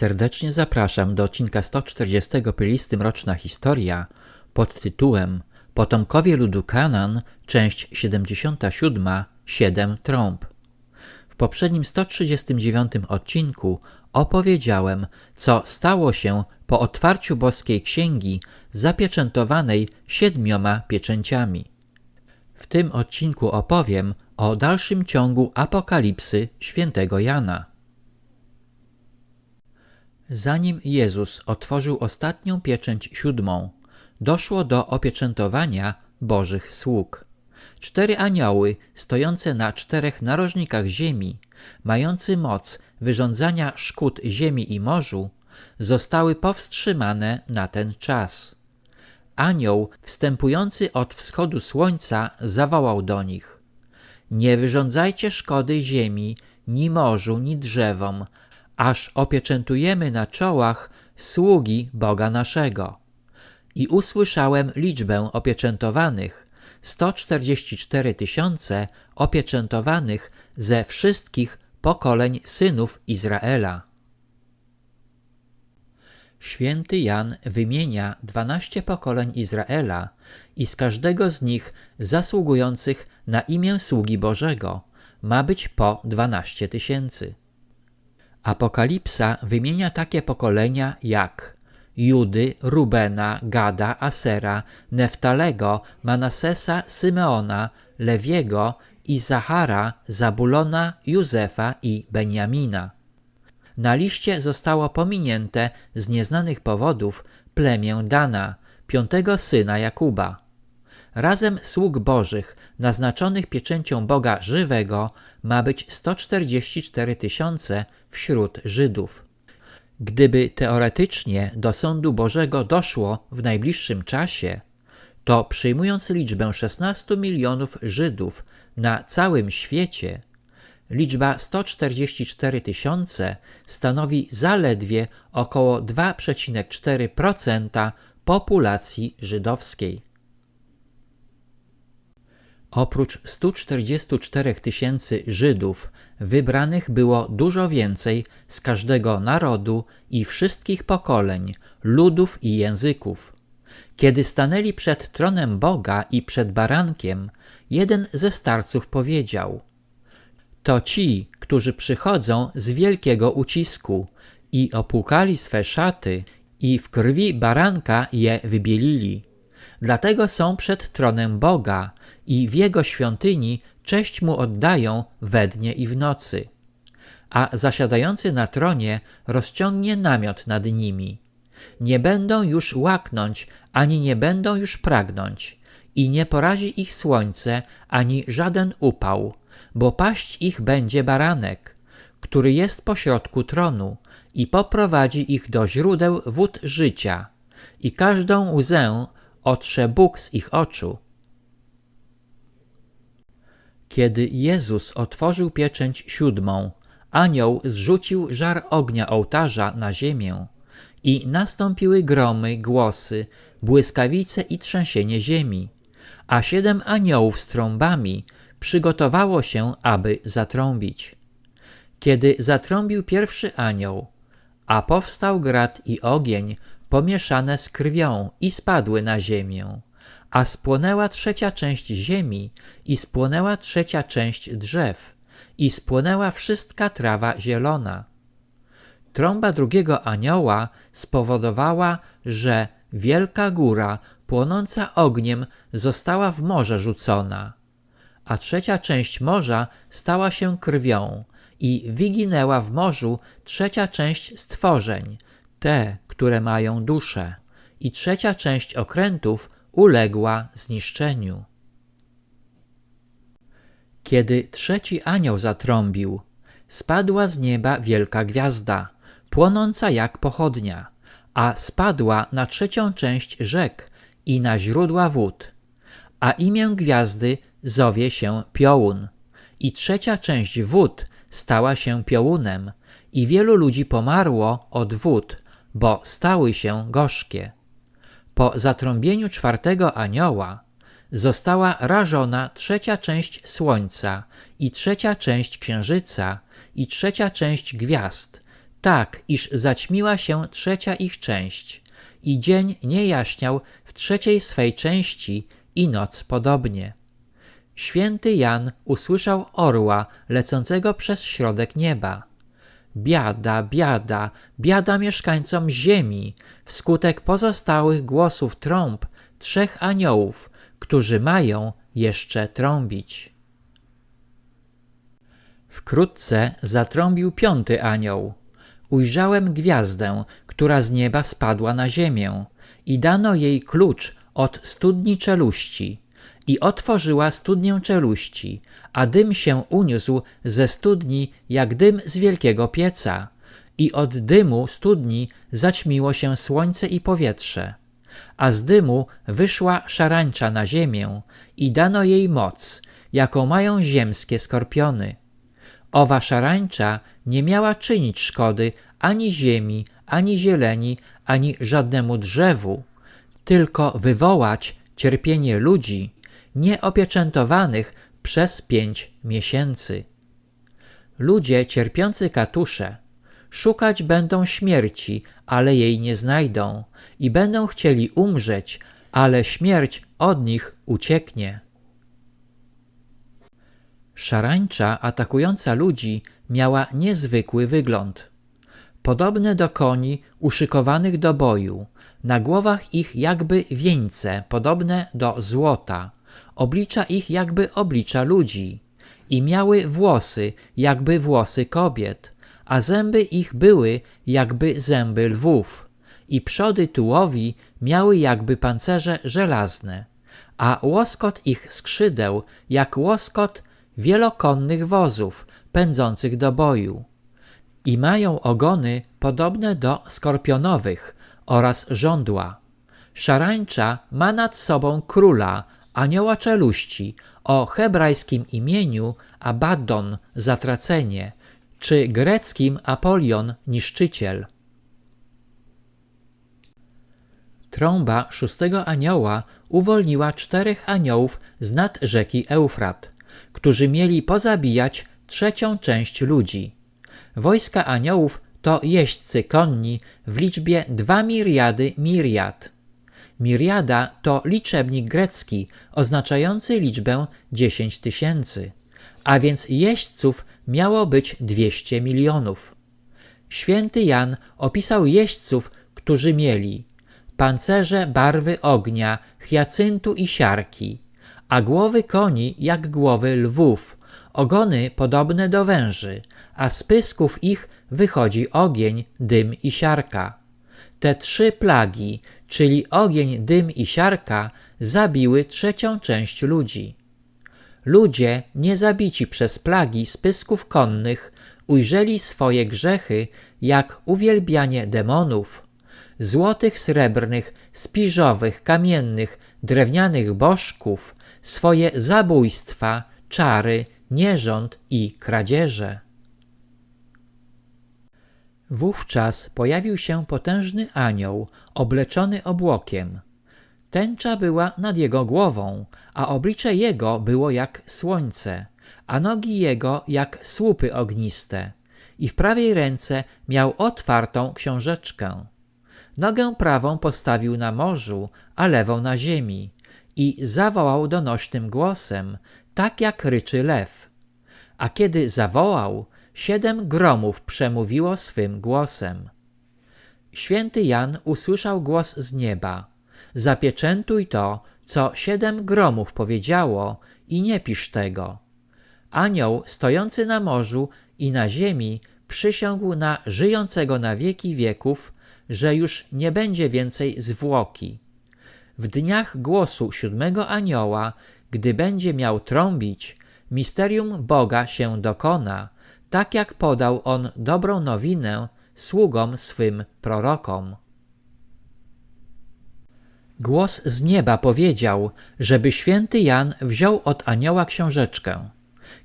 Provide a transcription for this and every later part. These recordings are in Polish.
Serdecznie zapraszam do odcinka 140 playlisty Mroczna Historia pod tytułem Potomkowie ludu Kanan, część 77, 7 trąb. W poprzednim 139 odcinku opowiedziałem, co stało się po otwarciu boskiej księgi zapieczętowanej siedmioma pieczęciami. W tym odcinku opowiem o dalszym ciągu apokalipsy świętego Jana. Zanim Jezus otworzył ostatnią pieczęć siódmą, doszło do opieczętowania Bożych sług. Cztery anioły, stojące na czterech narożnikach ziemi, mający moc wyrządzania szkód ziemi i morzu, zostały powstrzymane na ten czas. Anioł, wstępujący od wschodu słońca, zawołał do nich: Nie wyrządzajcie szkody ziemi, ni morzu, ni drzewom, aż opieczętujemy na czołach sługi Boga naszego. I usłyszałem liczbę opieczętowanych 144 tysiące opieczętowanych ze wszystkich pokoleń synów Izraela. Święty Jan wymienia dwanaście pokoleń Izraela i z każdego z nich zasługujących na imię sługi Bożego ma być po dwanaście tysięcy. Apokalipsa wymienia takie pokolenia jak Judy, Rubena, Gada, Asera, Neftalego, Manasesa, Symeona, Lewiego, Izachara, Zabulona, Józefa i Benjamina. Na liście zostało pominięte z nieznanych powodów plemię Dana, piątego syna Jakuba. Razem sług bożych, naznaczonych pieczęcią Boga żywego, ma być 144 tysiące wśród Żydów. Gdyby teoretycznie do sądu Bożego doszło w najbliższym czasie, to przyjmując liczbę 16 milionów Żydów na całym świecie, liczba 144 tysiące stanowi zaledwie około 2,4% populacji żydowskiej. Oprócz 144 tysięcy Żydów, wybranych było dużo więcej z każdego narodu i wszystkich pokoleń, ludów i języków. Kiedy stanęli przed tronem Boga i przed barankiem, jeden ze starców powiedział: To ci, którzy przychodzą z wielkiego ucisku i opłukali swe szaty i w krwi baranka je wybielili. Dlatego są przed tronem Boga i w jego świątyni cześć mu oddają we dnie i w nocy. A zasiadający na tronie rozciągnie namiot nad nimi. Nie będą już łaknąć, ani nie będą już pragnąć, i nie porazi ich słońce, ani żaden upał, bo paść ich będzie baranek, który jest pośrodku tronu i poprowadzi ich do źródeł wód życia, i każdą łzę otrze Bóg z ich oczu. Kiedy Jezus otworzył pieczęć siódmą, anioł zrzucił żar ognia ołtarza na ziemię i nastąpiły gromy, głosy, błyskawice i trzęsienie ziemi, a siedem aniołów z trąbami przygotowało się, aby zatrąbić. Kiedy zatrąbił pierwszy anioł, a powstał grad i ogień pomieszane z krwią i spadły na ziemię, a spłonęła trzecia część ziemi i spłonęła trzecia część drzew i spłonęła wszystka trawa zielona. Trąba drugiego anioła spowodowała, że wielka góra płonąca ogniem została w morze rzucona, a trzecia część morza stała się krwią i wyginęła w morzu trzecia część stworzeń, te, które mają duszę, i trzecia część okrętów uległa zniszczeniu. Kiedy trzeci anioł zatrąbił, spadła z nieba wielka gwiazda, płonąca jak pochodnia, a spadła na trzecią część rzek i na źródła wód, a imię gwiazdy zowie się Piołun. I trzecia część wód stała się piołunem, i wielu ludzi pomarło od wód, bo stały się gorzkie. Po zatrąbieniu czwartego anioła została rażona trzecia część słońca i trzecia część księżyca i trzecia część gwiazd, tak, iż zaćmiła się trzecia ich część, i dzień nie jaśniał w trzeciej swej części, i noc podobnie. Święty Jan usłyszał orła lecącego przez środek nieba. Biada, biada, biada mieszkańcom ziemi, wskutek pozostałych głosów trąb trzech aniołów, którzy mają jeszcze trąbić. Wkrótce zatrąbił piąty anioł. Ujrzałem gwiazdę, która z nieba spadła na ziemię i dano jej klucz od studni czeluści i otworzyła studnię czeluści, a dym się uniósł ze studni jak dym z wielkiego pieca i od dymu studni zaćmiło się słońce i powietrze. A z dymu wyszła szarańcza na ziemię i dano jej moc, jaką mają ziemskie skorpiony. Owa szarańcza nie miała czynić szkody ani ziemi, ani zieleni, ani żadnemu drzewu, tylko wywołać cierpienie ludzi nieopieczętowanych przez pięć miesięcy. Ludzie cierpiący katusze szukać będą śmierci, ale jej nie znajdą i będą chcieli umrzeć, ale śmierć od nich ucieknie. Szarańcza atakująca ludzi miała niezwykły wygląd. Podobne do koni uszykowanych do boju, na głowach ich jakby wieńce, podobne do złota, oblicza ich jakby oblicza ludzi, i miały włosy jakby włosy kobiet, a zęby ich były jakby zęby lwów, i przody tułowi miały jakby pancerze żelazne, a łoskot ich skrzydeł jak łoskot wielokonnych wozów pędzących do boju. I mają ogony podobne do skorpionowych oraz żądła. Szarańcza ma nad sobą króla, anioła czeluści, o hebrajskim imieniu Abaddon zatracenie, czy greckim Apolion niszczyciel. Trąba szóstego anioła uwolniła czterech aniołów z nad rzeki Eufrat, którzy mieli pozabijać trzecią część ludzi. Wojska aniołów to jeźdźcy konni w liczbie dwa miriady miriad. Miriada to liczebnik grecki oznaczający liczbę 10 tysięcy, a więc jeźdźców miało być 200 milionów. Święty Jan opisał jeźdźców, którzy mieli pancerze barwy ognia, hiacyntu i siarki, a głowy koni jak głowy lwów, ogony podobne do węży, a z pysków ich wychodzi ogień, dym i siarka. Te trzy plagi, czyli ogień, dym i siarka, zabiły trzecią część ludzi. Ludzie, nie zabici przez plagi spysków konnych, ujrzeli swoje grzechy jak uwielbianie demonów, złotych, srebrnych, spiżowych, kamiennych, drewnianych bożków, swoje zabójstwa, czary, nierząd i kradzieże. Wówczas pojawił się potężny anioł, obleczony obłokiem. Tęcza była nad jego głową, a oblicze jego było jak słońce, a nogi jego jak słupy ogniste, i w prawej ręce miał otwartą książeczkę. Nogę prawą postawił na morzu, a lewą na ziemi, i zawołał donośnym głosem, tak jak ryczy lew. A kiedy zawołał, siedem gromów przemówiło swym głosem. Święty Jan usłyszał głos z nieba: Zapieczętuj to, co siedem gromów powiedziało, i nie pisz tego. Anioł stojący na morzu i na ziemi przysiągł na żyjącego na wieki wieków, że już nie będzie więcej zwłoki. W dniach głosu siódmego anioła, gdy będzie miał trąbić, misterium Boga się dokona, tak jak podał on dobrą nowinę sługom swym prorokom. Głos z nieba powiedział, żeby święty Jan wziął od anioła książeczkę.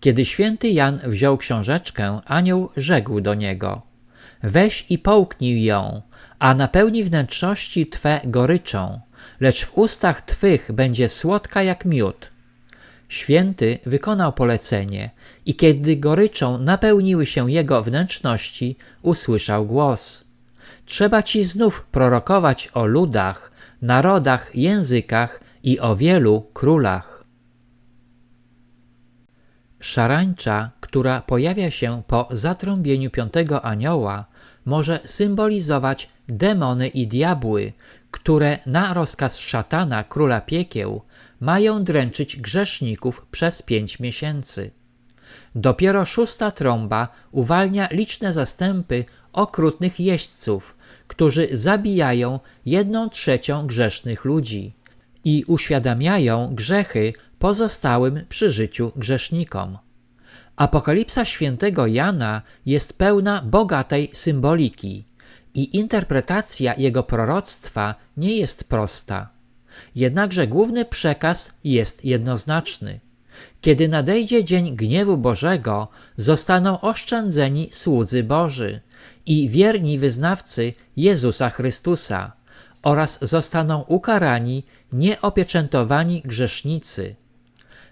Kiedy święty Jan wziął książeczkę, anioł rzekł do niego: Weź i połknij ją, a napełni wnętrzności twe goryczą, lecz w ustach twych będzie słodka jak miód. Święty wykonał polecenie i kiedy goryczą napełniły się jego wnętrzności, usłyszał głos. Trzeba ci znów prorokować o ludach, narodach, językach i o wielu królach. Szarańcza, która pojawia się po zatrąbieniu piątego anioła, może symbolizować demony i diabły, które na rozkaz szatana, króla piekieł, mają dręczyć grzeszników przez pięć miesięcy. Dopiero szósta trąba uwalnia liczne zastępy okrutnych jeźdźców, którzy zabijają jedną trzecią grzesznych ludzi i uświadamiają grzechy pozostałym przy życiu grzesznikom. Apokalipsa świętego Jana jest pełna bogatej symboliki i interpretacja jego proroctwa nie jest prosta. Jednakże główny przekaz jest jednoznaczny. Kiedy nadejdzie dzień gniewu Bożego, zostaną oszczędzeni słudzy Boży i wierni wyznawcy Jezusa Chrystusa oraz zostaną ukarani nieopieczętowani grzesznicy.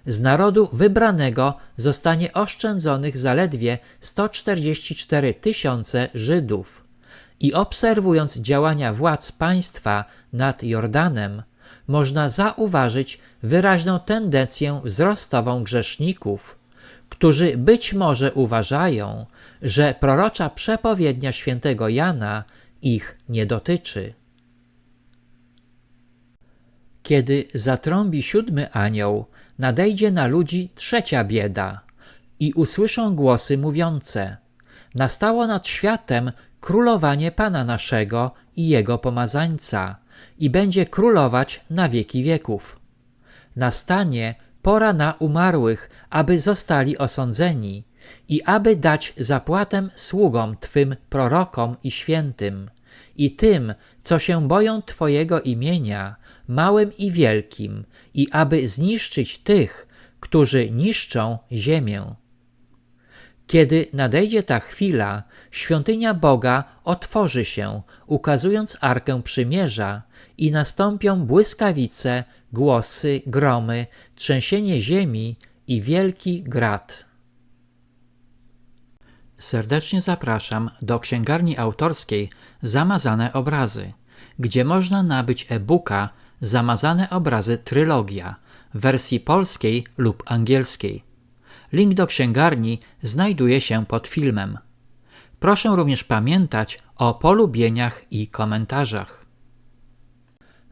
Z narodu wybranego zostanie oszczędzonych zaledwie 144 tysiące Żydów. I obserwując działania władz państwa nad Jordanem, można zauważyć wyraźną tendencję wzrostową grzeszników, którzy być może uważają, że prorocza przepowiednia świętego Jana ich nie dotyczy. Kiedy zatrąbi siódmy anioł, nadejdzie na ludzi trzecia bieda i usłyszą głosy mówiące: Nastało nad światem królowanie Pana naszego i jego pomazańca, i będzie królować na wieki wieków. Nastanie pora na umarłych, aby zostali osądzeni i aby dać zapłatę sługom Twym prorokom i świętym i tym, co się boją Twojego imienia, małym i wielkim, i aby zniszczyć tych, którzy niszczą ziemię. Kiedy nadejdzie ta chwila, świątynia Boga otworzy się, ukazując arkę przymierza, i nastąpią błyskawice, głosy, gromy, trzęsienie ziemi i wielki grad. Serdecznie zapraszam do księgarni autorskiej Zamazane Obrazy, gdzie można nabyć e-booka Zamazane Obrazy Trylogia w wersji polskiej lub angielskiej. Link do księgarni znajduje się pod filmem. Proszę również pamiętać o polubieniach i komentarzach.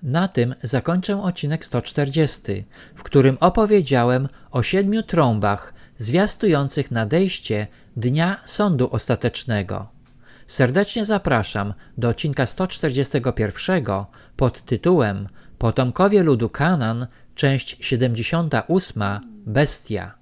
Na tym zakończę odcinek 140, w którym opowiedziałem o siedmiu trąbach zwiastujących nadejście Dnia Sądu Ostatecznego. Serdecznie zapraszam do odcinka 141 pod tytułem Potomkowie ludu Kanan, część 78 Bestia.